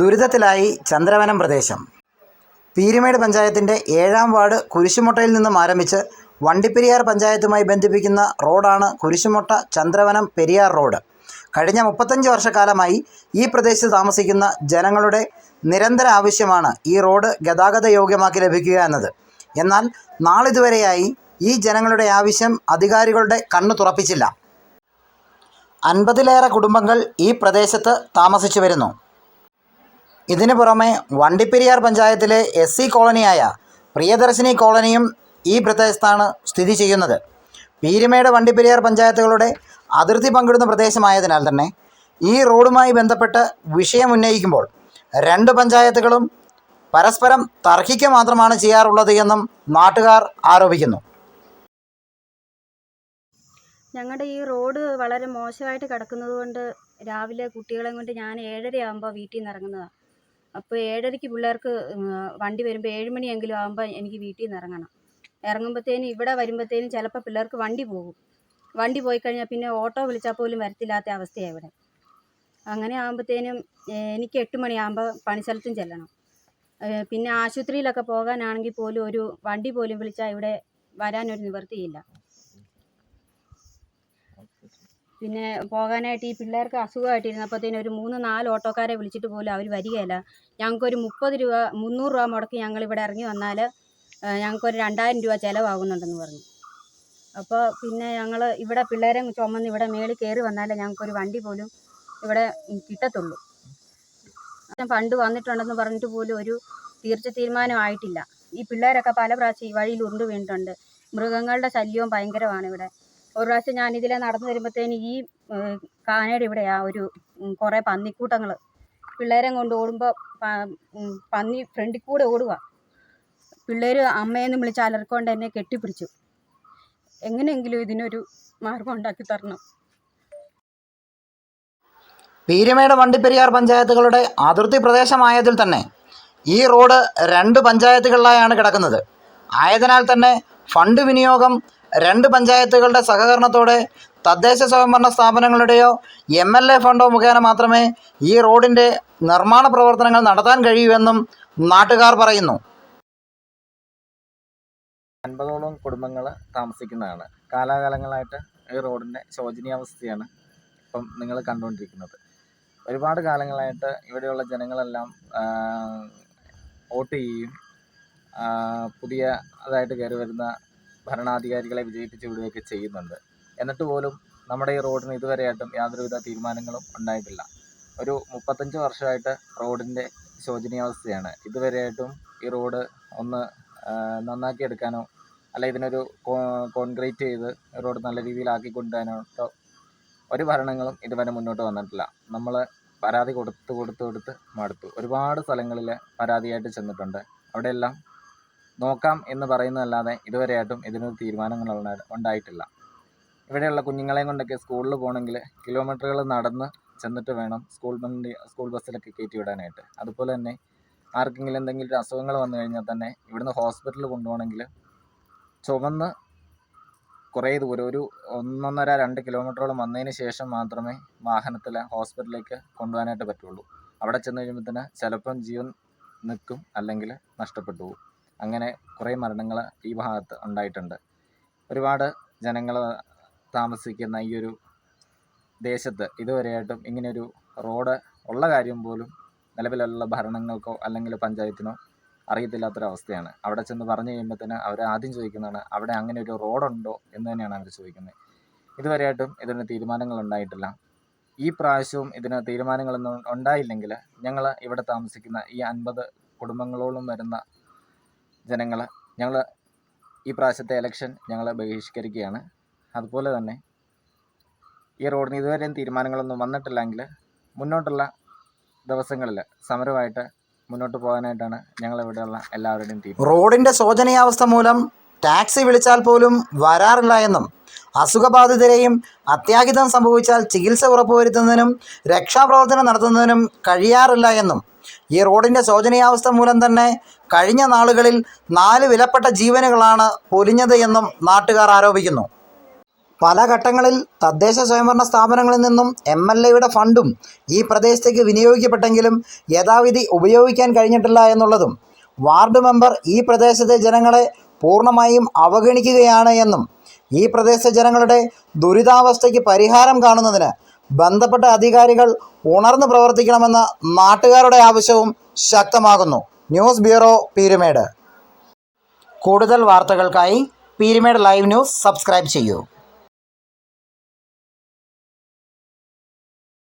ദുരിതത്തിലായി ചന്ദ്രവനം പ്രദേശം. പീരുമേട് പഞ്ചായത്തിന്റെ ഏഴാം വാർഡ് കുരിശുമുട്ടയിൽ നിന്നും ആരംഭിച്ച് വണ്ടിപ്പെരിയാർ പഞ്ചായത്തുമായി ബന്ധിപ്പിക്കുന്ന റോഡാണ് കുരിശുമുട്ട ചന്ദ്രവനം പെരിയാർ റോഡ്. കഴിഞ്ഞ മുപ്പത്തഞ്ച് വർഷക്കാലമായി ഈ പ്രദേശത്ത് താമസിക്കുന്ന ജനങ്ങളുടെ നിരന്തര ആവശ്യമാണ് ഈ റോഡ് ഗതാഗത യോഗ്യമാക്കി ലഭിക്കുക എന്നത്. എന്നാൽ നാളിതുവരെയായി ഈ ജനങ്ങളുടെ ആവശ്യം അധികാരികളുടെ കണ്ണു തുറപ്പിച്ചില്ല. അൻപതിലേറെ കുടുംബങ്ങൾ ഈ പ്രദേശത്ത് താമസിച്ചു വരുന്നു. ഇതിനു പുറമെ വണ്ടിപ്പെരിയാർ പഞ്ചായത്തിലെ എസ് സി കോളനിയായ പ്രിയദർശിനി കോളനിയും ഈ പ്രദേശത്താണ് സ്ഥിതി ചെയ്യുന്നത്. പീരുമേട് വണ്ടിപ്പെരിയാർ പഞ്ചായത്തുകളുടെ അതിർത്തി പങ്കിടുന്ന പ്രദേശമായതിനാൽ തന്നെ ഈ റോഡുമായി ബന്ധപ്പെട്ട് വിഷയം ഉന്നയിക്കുമ്പോൾ രണ്ട് പഞ്ചായത്തുകളും പരസ്പരം തർക്കിക്കുക മാത്രമാണ് ചെയ്യാറുള്ളത് എന്നും നാട്ടുകാർ ആരോപിക്കുന്നു. ഞങ്ങളുടെ ഈ റോഡ് വളരെ മോശമായിട്ട് കിടക്കുന്നത് കൊണ്ട് രാവിലെ കുട്ടികളെ കൊണ്ട് ഞാൻ ഏഴര ആകുമ്പോൾ വീട്ടിൽ നിന്ന് ഇറങ്ങുന്നതാണ് അപ്പോൾ ഏഴരയ്ക്ക് പിള്ളേർക്ക് വണ്ടി വരുമ്പോൾ ഏഴ് മണിയെങ്കിലും ആകുമ്പോൾ എനിക്ക് വീട്ടിൽ നിന്ന് ഇറങ്ങണം. ഇറങ്ങുമ്പോഴത്തേനും ഇവിടെ വരുമ്പോഴത്തേനും ചിലപ്പോൾ പിള്ളേർക്ക് വണ്ടി പോകും. വണ്ടി പോയി കഴിഞ്ഞാൽ പിന്നെ ഓട്ടോ വിളിച്ചാൽ പോലും വരത്തില്ലാത്ത അവസ്ഥയാണ് ഇവിടെ. അങ്ങനെ ആകുമ്പോഴത്തേനും എനിക്ക് എട്ട് മണിയാകുമ്പോൾ പണിസ്ഥലത്തും ചെല്ലണം. പിന്നെ ആശുപത്രിയിലൊക്കെ പോകാനാണെങ്കിൽ പോലും ഒരു വണ്ടി പോലും വിളിച്ചാൽ ഇവിടെ വരാനൊരു നിവൃത്തിയില്ല. പിന്നെ പോകാനായിട്ട് ഈ പിള്ളേർക്ക് അസുഖമായിട്ടിരുന്നപ്പോഴത്തേനും ഒരു മൂന്ന് നാല് ഓട്ടോക്കാരെ വിളിച്ചിട്ട് പോലും അവർ വരികയില്ല. ഞങ്ങൾക്കൊരു മുപ്പത് രൂപ മുന്നൂറ് രൂപ മുടക്കി ഞങ്ങൾ ഇവിടെ ഇറങ്ങി വന്നാൽ ഞങ്ങൾക്കൊരു രണ്ടായിരം രൂപ ചിലവാകുന്നുണ്ടെന്ന് പറഞ്ഞു. അപ്പോൾ പിന്നെ ഞങ്ങൾ ഇവിടെ പിള്ളേരെ ചുമന്ന് ഇവിടെ മേളിൽ കയറി വന്നാലേ ഞങ്ങൾക്കൊരു വണ്ടി പോലും ഇവിടെ കിട്ടത്തുള്ളൂ. ഫണ്ട് വന്നിട്ടുണ്ടെന്ന് പറഞ്ഞിട്ട് പോലും ഒരു തീർച്ച തീരുമാനമായിട്ടില്ല ഈ പിള്ളേരൊക്കെ പല പ്രാവശ്യം ഈ വഴിയിൽ ഉരുണ്ട് വീണിട്ടുണ്ട്. മൃഗങ്ങളുടെ ശല്യവും ഭയങ്കരമാണ് ഇവിടെ. ഒരു പ്രാവശ്യം ഞാൻ ഇതിലെ നടന്നു വരുമ്പോഴത്തേന് ഈ കാനയുടെ ഇവിടെയാ ഒരു കുറേ പന്നിക്കൂട്ടങ്ങൾ പിള്ളേരെ കൊണ്ട് ഓടുമ്പോൾ പന്നി ഫ്രണ്ടിൽ കൂടെ ഓടുക. പിള്ളേർ അമ്മയെന്ന് വിളിച്ച് അലർക്കൊണ്ട് എന്നെ കെട്ടിപ്പിടിച്ചു. എങ്ങനെയെങ്കിലും ഇതിനൊരു മാർഗം ഉണ്ടാക്കി തരണം. പീരുമേട് വണ്ടിപ്പെരിയാർ പഞ്ചായത്തുകളുടെ അതിർത്തി പ്രദേശമായതിൽ തന്നെ ഈ റോഡ് രണ്ട് പഞ്ചായത്തുകളിലായാണ് കിടക്കുന്നത്. ആയതിനാൽ തന്നെ ഫണ്ട് വിനിയോഗം രണ്ട് പഞ്ചായത്തുകളുടെ സഹകരണത്തോടെ തദ്ദേശ സ്വയംഭരണ സ്ഥാപനങ്ങളുടെയോ എം എൽ എ ഫണ്ടോ മുഖേന മാത്രമേ ഈ റോഡിന്റെ നിർമ്മാണ പ്രവർത്തനങ്ങൾ നടത്താൻ കഴിയൂവെന്നും നാട്ടുകാർ പറയുന്നു. അൻപതോളം കുടുംബങ്ങൾ താമസിക്കുന്നതാണ്. കാലാകാലങ്ങളായിട്ട് ഈ റോഡിന്റെ ശോചനീയാവസ്ഥയാണ് ഇപ്പം നിങ്ങൾ കണ്ടുകൊണ്ടിരിക്കുന്നത്. ഒരുപാട് കാലങ്ങളായിട്ട് ഇവിടെയുള്ള ജനങ്ങളെല്ലാം വോട്ട് ചെയ്യുകയും പുതിയ അതായിട്ട് കയറി വരുന്ന ഭരണാധികാരികളെ വിജയിപ്പിച്ച് വിടുകയൊക്കെ ചെയ്യുന്നുണ്ട്. എന്നിട്ട് പോലും നമ്മുടെ ഈ റോഡിന് ഇതുവരെയായിട്ടും യാതൊരുവിധ തീരുമാനങ്ങളും ഉണ്ടായിട്ടില്ല. ഒരു മുപ്പത്തഞ്ച് വർഷമായിട്ട് റോഡിന്റെ ശോചനീയാവസ്ഥയാണ്. ഇതുവരെയായിട്ടും ഈ റോഡ് ഒന്ന് നന്നാക്കി എടുക്കാനോ അല്ല ഇതിനൊരു കോൺക്രീറ്റ് ചെയ്ത് റോഡ് നല്ല രീതിയിലാക്കി കൊണ്ടുവരാനോ ഒരു ഭരണങ്ങളും ഇതുവരെ മുന്നോട്ട് വന്നിട്ടില്ല. നമ്മൾ പരാതി കൊടുത്ത് കൊടുത്ത് കൊടുത്ത് മടുത്തു. ഒരുപാട് സ്ഥലങ്ങളിൽ പരാതിയായിട്ട് ചെന്നിട്ടുണ്ട്. അവിടെയെല്ലാം നോക്കാം എന്ന് പറയുന്നതല്ലാതെ ഇതുവരെയായിട്ടും ഇതിനൊരു തീരുമാനങ്ങൾ ഉണ്ടായിട്ടില്ല. ഇവിടെയുള്ള കുഞ്ഞുങ്ങളെയും കൊണ്ടൊക്കെ സ്കൂളിൽ പോകണമെങ്കിൽ കിലോമീറ്ററുകൾ നടന്ന് ചെന്നിട്ട് വേണം സ്കൂൾ വണ്ടി സ്കൂൾ ബസ്സിലൊക്കെ കയറ്റി വിടാനായിട്ട്. അതുപോലെ തന്നെ ആർക്കെങ്കിലും എന്തെങ്കിലും ഒരു അസുഖങ്ങൾ വന്നു കഴിഞ്ഞാൽ തന്നെ ഇവിടുന്ന് ഹോസ്പിറ്റലിൽ കൊണ്ടുപോകണമെങ്കിൽ ചുമന്ന് കുറേ ദൂരം ഒരു ഒന്നൊന്നര രണ്ട് കിലോമീറ്ററോളം വന്നതിന് ശേഷം മാത്രമേ വാഹനത്തിൽ ഹോസ്പിറ്റലിലേക്ക് കൊണ്ടുപോകാനായിട്ട് പറ്റുള്ളൂ. അവിടെ ചെന്ന് കഴിയുമ്പോൾ തന്നെ ചിലപ്പം ജീവൻ നിൽക്കും അല്ലെങ്കിൽ നഷ്ടപ്പെട്ടു പോകും. അങ്ങനെ കുറേ മരണങ്ങൾ ഈ ഭാഗത്ത് ഉണ്ടായിട്ടുണ്ട്. ഒരുപാട് ജനങ്ങൾ താമസിക്കുന്ന ഈ ഒരു ദേശത്ത് ഇതുവരെയായിട്ടും ഇങ്ങനെയൊരു റോഡ് ഉള്ള കാര്യം പോലും നിലവിലുള്ള ഭരണങ്ങൾക്കോ അല്ലെങ്കിൽ പഞ്ചായത്തിനോ അറിയത്തില്ലാത്തൊരവസ്ഥയാണ്. അവിടെ ചെന്ന് പറഞ്ഞു കഴിയുമ്പോഴത്തേന് അവർ ആദ്യം ചോദിക്കുന്നതാണ് അവിടെ അങ്ങനെ ഒരു റോഡുണ്ടോ എന്ന് തന്നെയാണ് അവർ ചോദിക്കുന്നത്. ഇതുവരെയായിട്ടും ഇതിന് തീരുമാനങ്ങൾ ഉണ്ടായിട്ടില്ല. ഈ പ്രാവശ്യവും ഇതിന് തീരുമാനങ്ങളൊന്നും ഉണ്ടായില്ലെങ്കിൽ ഞങ്ങൾ ഇവിടെ താമസിക്കുന്ന ഈ അൻപത് കുടുംബങ്ങളോളം വരുന്ന ജനങ്ങൾ ഞങ്ങൾ ഈ പ്രാവശ്യത്തെ ഇലക്ഷൻ ഞങ്ങൾ ബഹിഷ്കരിക്കുകയാണ്. അതുപോലെ തന്നെ ഈ റോഡിന് ഇതുവരെയും തീരുമാനങ്ങളൊന്നും വന്നിട്ടില്ലെങ്കിൽ മുന്നോട്ടുള്ള ദിവസങ്ങളിൽ സമരമായിട്ട് മുന്നോട്ട് പോകാനായിട്ടാണ് ഞങ്ങളിവിടെയുള്ള എല്ലാവരുടെയും തീരുമാനം. റോഡിന്റെ ശോചനീയാവസ്ഥ മൂലം ടാക്സി വിളിച്ചാൽ പോലും വരാറില്ല എന്നും അസുഖബാധിതരെയും അത്യാഹിതം സംഭവിച്ചാൽ ചികിത്സ ഉറപ്പുവരുത്തുന്നതിനും രക്ഷാപ്രവർത്തനം നടത്തുന്നതിനും കഴിയാറില്ല എന്നും ഈ റോഡിന്റെ ശോചനീയാവസ്ഥ മൂലം തന്നെ കഴിഞ്ഞ നാളുകളിൽ നാല് വിലപ്പെട്ട ജീവനുകളാണ് പൊലിഞ്ഞത് എന്നും നാട്ടുകാർ ആരോപിക്കുന്നു. പല ഘട്ടങ്ങളിൽ തദ്ദേശ സ്വയംഭരണ സ്ഥാപനങ്ങളിൽ നിന്നും എം എൽ എയുടെ ഫണ്ടും ഈ പ്രദേശത്തേക്ക് വിനിയോഗിക്കപ്പെട്ടെങ്കിലും യഥാവിധി ഉപയോഗിക്കാൻ കഴിഞ്ഞിട്ടില്ല എന്നുള്ളതും വാർഡ് മെമ്പർ ഈ പ്രദേശത്തെ ജനങ്ങളെ പൂർണമായും അവഗണിക്കുകയാണ് എന്നും ഈ പ്രദേശത്തെ ജനങ്ങളുടെ ദുരിതാവസ്ഥയ്ക്ക് പരിഹാരം കാണുന്നതിന് ബന്ധപ്പെട്ട അധികാരികൾ ഉണർന്നു പ്രവർത്തിക്കണമെന്ന നാട്ടുകാരുടെ ആവശ്യവും ശക്തമാകുന്നു. News bureau Peermade. കൂടുതൽ വാർത്തകൾക്കായി പീരുമേട് ലൈവ് ന്യൂസ് സബ്സ്ക്രൈബ് ചെയ്യൂ.